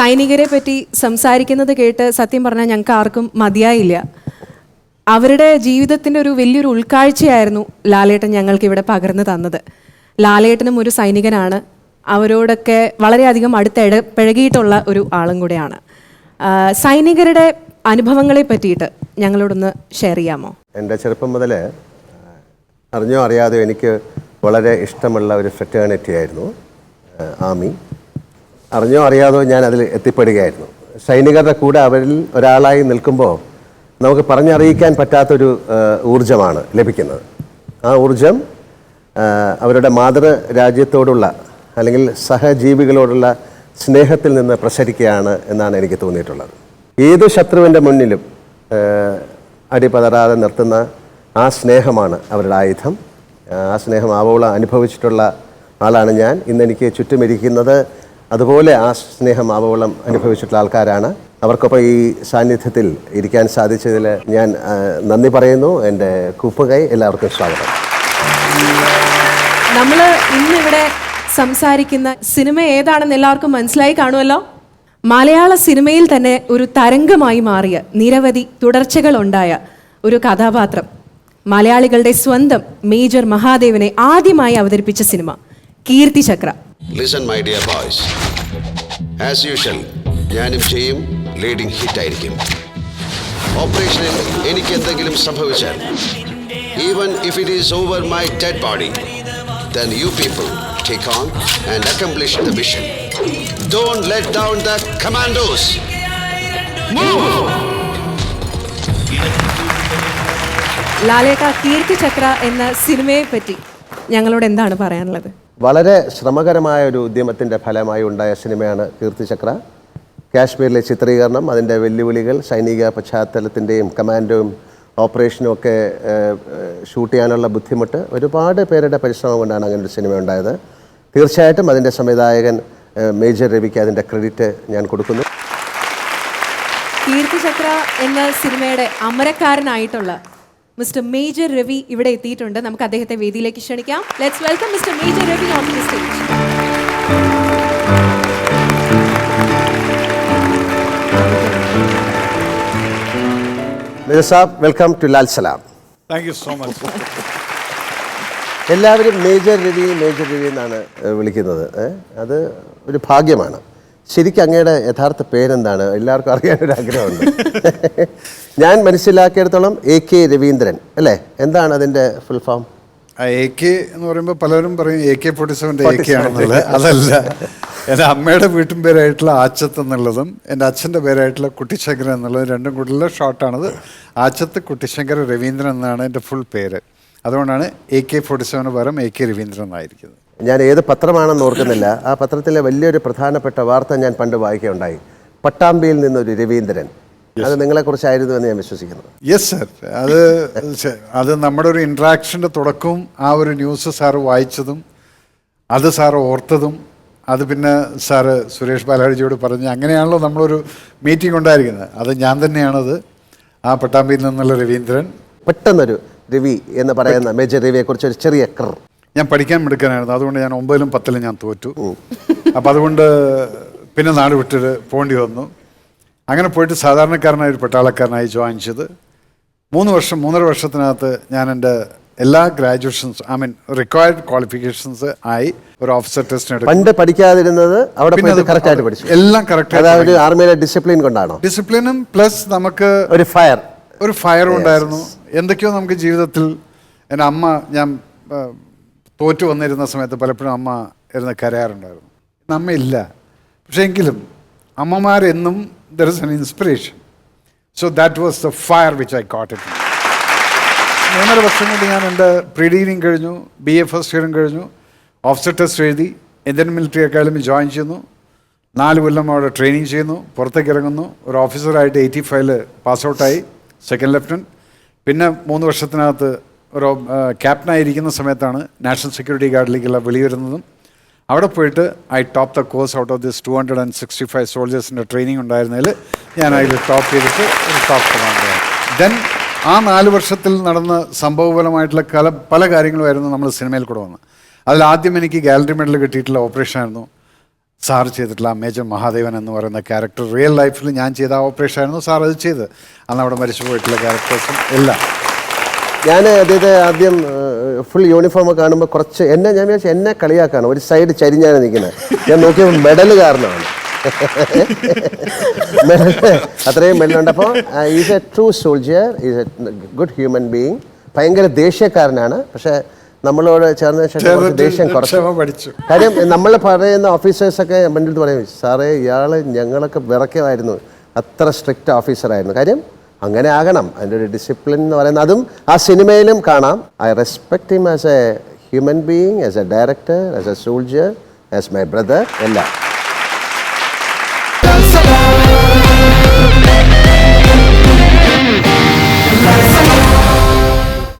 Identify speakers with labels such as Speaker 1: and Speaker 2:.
Speaker 1: സൈനികരെ പറ്റി സംസാരിക്കുന്നത് കേട്ട് സത്യം പറഞ്ഞാൽ ഞങ്ങൾക്ക് ആർക്കും മതിയായില്ല. അവരുടെ ജീവിതത്തിന്റെ ഒരു വലിയൊരു ഉൾക്കാഴ്ചയായിരുന്നു ലാലേട്ടൻ ഞങ്ങൾക്ക് ഇവിടെ പകർന്നു തന്നത്. ലാലേട്ടനും ഒരു സൈനികനാണ്. അവരോടൊക്കെ വളരെയധികം അടുത്ത് ഇടപഴകിയിട്ടുള്ള ഒരു ആളും കൂടെയാണ്. സൈനികരുടെ അനുഭവങ്ങളെ പറ്റിയിട്ട് ഞങ്ങളോടൊന്ന് ഷെയർ ചെയ്യാമോ?
Speaker 2: എന്റെ ചെറുപ്പം മുതൽ അറിഞ്ഞോ അറിയാതെ എനിക്ക് വളരെ ഇഷ്ടമുള്ള ഒരു ഫ്രറ്റേണിറ്റി ആയിരുന്നു ആർമി അറിഞ്ഞോ അറിയാതോ ഞാൻ അതിൽ എത്തിപ്പെടുകയായിരുന്നു. സൈനികരുടെ കൂടെ അവരിൽ ഒരാളായി നിൽക്കുമ്പോൾ നമുക്ക് പറഞ്ഞറിയിക്കാൻ പറ്റാത്തൊരു ഊർജമാണ് ലഭിക്കുന്നത്. ആ ഊർജം അവരുടെ മാതൃ രാജ്യത്തോടുള്ള അല്ലെങ്കിൽ സഹജീവികളോടുള്ള സ്നേഹത്തിൽ നിന്ന് പ്രസരിക്കുകയാണ് എന്നാണ് എനിക്ക് തോന്നിയിട്ടുള്ളത്. ഏത് ശത്രുവിന്റെ മുന്നിലും അടിപതറാതെ നിർത്തുന്ന ആ സ്നേഹമാണ് അവരുടെ ആയുധം. ആ സ്നേഹം ആവോളം അനുഭവിച്ചിട്ടുള്ള ആളാണ് ഞാൻ. ഇന്നെനിക്ക് ചുറ്റുമിരിക്കുന്നത് അതുപോലെ ആ സ്നേഹം ആവോളം അനുഭവിച്ചിട്ടുള്ള ആൾക്കാരാണ്. അവർക്കൊപ്പം ഈ സാന്നിധ്യത്തിൽ ഇരിക്കാൻ സാധിച്ചതിൽ ഞാൻ നന്ദി പറയുന്നു. എന്റെ കൂപ്പുകൈ എല്ലാവർക്കും സ്വാഗതം.
Speaker 1: നമ്മൾ ഇന്നിവിടെ സംസാരിക്കുന്ന സിനിമ ഏതാണെന്ന് എല്ലാവർക്കും മനസ്സിലായി കാണുമല്ലോ? മലയാള സിനിമയിൽ തന്നെ ഒരു തരംഗമായി മാറിയ നിരവധി തുടർച്ചകളുണ്ടായ ഒരു കഥാപാത്രം. മലയാളികളുടെ സ്വന്തം മേജർ മഹാദേവനെ ആദ്യമായി അവതരിപ്പിച്ച cinema Keerthi Chakra
Speaker 3: listen my dear boys as usual ഞാനും ചെയ്യും ലീഡിംഗ് ഹിറ്റ് ആയിരിക്കും. ഓപ്പറേഷനിൽ എനിക്ക് എന്തെങ്കിലും സംഭവിച്ചാൽ even if it is over my dead body then you people take on and accomplish the mission don't let down the commandos
Speaker 1: ലാലേട്ട കീർത്തി ചക്ര എന്ന സിനിമയെ പറ്റി ഞങ്ങളോട് എന്താണ് പറയാനുള്ളത്?
Speaker 2: വളരെ ശ്രമകരമായ ഒരു ഉദ്യമത്തിന്റെ ഫലമായി ഉണ്ടായ സിനിമയാണ് കീർത്തിചക്ര. കാശ്മീരിലെ ചിത്രീകരണം അതിന്റെ വെല്ലുവിളികൾ സൈനിക പശ്ചാത്തലത്തിന്റെയും കമാൻഡോയും ഓപ്പറേഷനും ഒക്കെ ഷൂട്ട് ചെയ്യാനുള്ള ബുദ്ധിമുട്ട് ഒരുപാട് പേരുടെ പരിശ്രമം കൊണ്ടാണ് അങ്ങനെ ഒരു സിനിമ ഉണ്ടായത്. തീർച്ചയായിട്ടും അതിന്റെ സംവിധായകൻ മേജർ രവിക്ക് അതിന്റെ ക്രെഡിറ്റ് ഞാൻ കൊടുക്കുന്നു.
Speaker 1: കീർത്തിചക്ര എന്ന സിനിമയുടെ അമരക്കാരനായിട്ടുള്ള മിസ്റ്റർ മേജർ രവി ഇവിടെ എത്തിയിട്ടുണ്ട്. നമുക്ക് അദ്ദേഹത്തെ വേദിയിലേക്ക് ക്ഷണിക്കാം. Let's welcome mister major Ravi on the stage
Speaker 2: major Sahab welcome to Lal Salaam
Speaker 4: thank you so much
Speaker 2: എല്ലാവരും മേജർ രവി മേജർ രവി എന്നാണ് വിളിക്കുന്നത്. അത് ഒരു ഭാഗ്യമാണ്. ശരിക്കും അങ്ങയുടെ യഥാർത്ഥ പേരെന്താണ്? എല്ലാവർക്കും അറിയാനൊരു ആഗ്രഹമുണ്ട്. ഞാൻ മനസ്സിലാക്കിയിടത്തോളം എ കെ രവീന്ദ്രൻ അല്ലേ? എന്താണ് അതിന്റെ ഫുൾ ഫോം
Speaker 4: എ കെ എന്ന് പറയുമ്പോൾ പലരും പറയും എ കെ ഫോർട്ടി സെവന്റെ എ കെ ആണെന്നുള്ളത്. അതല്ല എന്റെ അമ്മയുടെ വീട്ടും പേരായിട്ടുള്ള ആച്ചത്ത് എന്നുള്ളതും എന്റെ അച്ഛന്റെ പേരായിട്ടുള്ള കുട്ടിശങ്കരൻ എന്നുള്ളതും രണ്ടും കൂടിയുള്ള ഷോർട്ടാണത് ആച്ചത്ത് കുട്ടിശങ്കര രവീന്ദ്രൻ എന്നാണ് എന്റെ ഫുൾ പേര്. അതുകൊണ്ടാണ് എ കെ ഫോർട്ടി സെവന് പകരം എ കെ രവീന്ദ്രൻ എന്നായിരിക്കുന്നത്.
Speaker 2: ഞാൻ ഏത് പത്രമാണെന്ന് ഓർക്കുന്നില്ല. ആ പത്രത്തിലെ വലിയൊരു പ്രധാനപ്പെട്ട വാർത്ത ഞാൻ പണ്ട് വായിക്കുകയുണ്ടായി. പട്ടാമ്പിയിൽ നിന്നൊരു രവീന്ദ്രൻ. അത് നിങ്ങളെ കുറിച്ചായിരുന്നു എന്ന് ഞാൻ വിശ്വസിക്കുന്നു.
Speaker 4: യെസ് സർ അത് അത് നമ്മുടെ ഒരു ഇൻട്രാക്ഷന്റെ തുടക്കവും ആ ഒരു ന്യൂസ് സാറ് വായിച്ചതും അത് സാറ് ഓർത്തതും അത് പിന്നെ സാറ് സുരേഷ് ബാലാജിയോട് പറഞ്ഞ് അങ്ങനെയാണല്ലോ നമ്മളൊരു മീറ്റിംഗ് ഉണ്ടായിരിക്കുന്നത്. അത് ഞാൻ തന്നെയാണത്. ആ പട്ടാമ്പിയിൽ നിന്നുള്ള രവീന്ദ്രൻ.
Speaker 2: പെട്ടെന്നൊരു രവി എന്ന് പറയുന്ന മേജർ രവിയെക്കുറിച്ച് ഒരു ചെറിയ ക്ർ
Speaker 4: ഞാൻ പഠിക്കാൻ മിടുക്കാനായിരുന്നു. അതുകൊണ്ട് ഞാൻ ഒമ്പതിലും പത്തിലും ഞാൻ തോറ്റു. അപ്പം അതുകൊണ്ട് പിന്നെ നാട് വിട്ടിട്ട് പോകേണ്ടി വന്നു. അങ്ങനെ പോയിട്ട് സാധാരണക്കാരനായ ഒരു പട്ടാളക്കാരനായി ജോയിൻ ചെയ്ത് മൂന്ന് വർഷം മൂന്നര വർഷത്തിനകത്ത് ഞാൻ എന്റെ എല്ലാ graduations I mean required qualifications ആയി ഒരു ഓഫീസർ ടെസ്റ്റ് എടുക്കും.
Speaker 2: പണ്ട് പഠിക്കാതിരുന്നത് അവിടെ കറക്റ്റ് ആയിട്ട് പഠിച്ചു.
Speaker 4: എല്ലാം കറക്റ്റ്
Speaker 2: അതായത് ആർമിയിലെ ഡിസിപ്ലിൻ കൊണ്ടാണോ?
Speaker 4: ഡിസിപ്ലിനും പ്ലസ് നമുക്ക്
Speaker 2: ഒരു ഫയർ
Speaker 4: ഒരു ഫയറും ഉണ്ടായിരുന്നു. എന്തൊക്കെയോ നമുക്ക് ജീവിതത്തിൽ എന്റെ അമ്മ ഞാൻ തോറ്റു വന്നിരുന്ന സമയത്ത് പലപ്പോഴും അമ്മ ഇരുന്ന് കരയാറുണ്ടായിരുന്നു. നമ്മയില്ല പക്ഷേ എങ്കിലും അമ്മമാരെന്നും there is an inspiration so that was the fire which I caught it മൂന്നര വർഷം കൊണ്ട് ഞാൻ എന്റെ പ്രീ ഡിഗ്രിയും കഴിഞ്ഞു ബി എ ഫസ്റ്റ് ഇയറും കഴിഞ്ഞു. ഓഫീസർ ടെസ്റ്റ് എഴുതി ഇന്ത്യൻ മിലിറ്ററി അക്കാദമി ജോയിൻ ചെയ്യുന്നു. നാല് കൊല്ലം അവിടെ ട്രെയിനിങ് ചെയ്യുന്നു പുറത്തേക്ക് ഇറങ്ങുന്നു. ഒരു ഓഫീസറായിട്ട് എയ്റ്റി ഫൈവിൽ പാസ് ഔട്ടായി സെക്കൻഡ് ലെഫ്റ്റനന്റ് പിന്നെ മൂന്ന് വർഷത്തിനകത്ത് ഒരു ക്യാപ്റ്റനായിരിക്കുന്ന സമയത്താണ് നാഷണൽ സെക്യൂരിറ്റി ഗാർഡിലേക്കുള്ള വിളി വരുന്നതും. അവിടെ പോയിട്ട് I top the course out of this two hundred and sixty five സോൾജേഴ്സിന്റെ training ഉണ്ടായിരുന്നതിൽ ഞാൻ അതിൽ ടോപ്പ് ചെയ്തിട്ട് ഒരു ടോപ്പ് കമാൻഡർ ദെൻ ആ നാല് വർഷത്തിൽ നടന്ന സംഭവപരമായിട്ടുള്ള കല പല കാര്യങ്ങളുമായിരുന്നു നമ്മൾ സിനിമയിൽ കൂടെ വന്നത്. അതിൽ ആദ്യം എനിക്ക് ഗാലറി മെഡൽ കിട്ടിയിട്ടുള്ള ഓപ്പറേഷൻ ആയിരുന്നു. സാർ ചെയ്തിട്ടുള്ള മേജർ മഹാദേവൻ എന്ന് പറയുന്ന ക്യാരക്ടർ റിയൽ ലൈഫിൽ ഞാൻ ചെയ്ത ഓപ്പറേഷൻ ആയിരുന്നു സാർ അത് ചെയ്ത് അന്ന് അവിടെ മരിച്ചു പോയിട്ടുള്ള ക്യാരക്ടേഴ്സും എല്ലാം.
Speaker 2: ഞാൻ അദ്ദേഹത്തെ ആദ്യം ഫുൾ യൂണിഫോം ഒക്കെ കാണുമ്പോൾ കുറച്ച് എന്നെ ഞാൻ വിചാരിച്ചു എന്നെ കളിയാക്കാണ് ഒരു സൈഡ് ചരിഞ്ഞാണ് നിൽക്കുന്നത് ഞാൻ നോക്കിയപ്പോൾ മെഡൽ കാരണമാണ് മെഡൽ അത്രയും മെഡലുണ്ട് അപ്പോൾ is a true soldier is a good human being ഭയങ്കര ദേഷ്യക്കാരനാണ്. പക്ഷേ നമ്മളോട് ചേർന്ന ശേഷം ദേഷ്യം കുറച്ച്. കാര്യം നമ്മൾ പറയുന്ന ഓഫീസേഴ്സൊക്കെ എന്റെ അടുത്ത് പറയും സാറേ ഇയാൾ ഞങ്ങളൊക്കെ വിറയ്ക്കുമായിരുന്നു. അത്ര സ്ട്രിക്റ്റ് ഓഫീസറായിരുന്നു കാര്യം അങ്ങനെ ആകണം അതിന്റെ ഒരു ഡിസിപ്ലിൻ എന്ന് പറയുന്നത്. അതും ആ സിനിമയിലും കാണാം. I respect him as a human being as a director as a soldier as my brother എല്ലാം.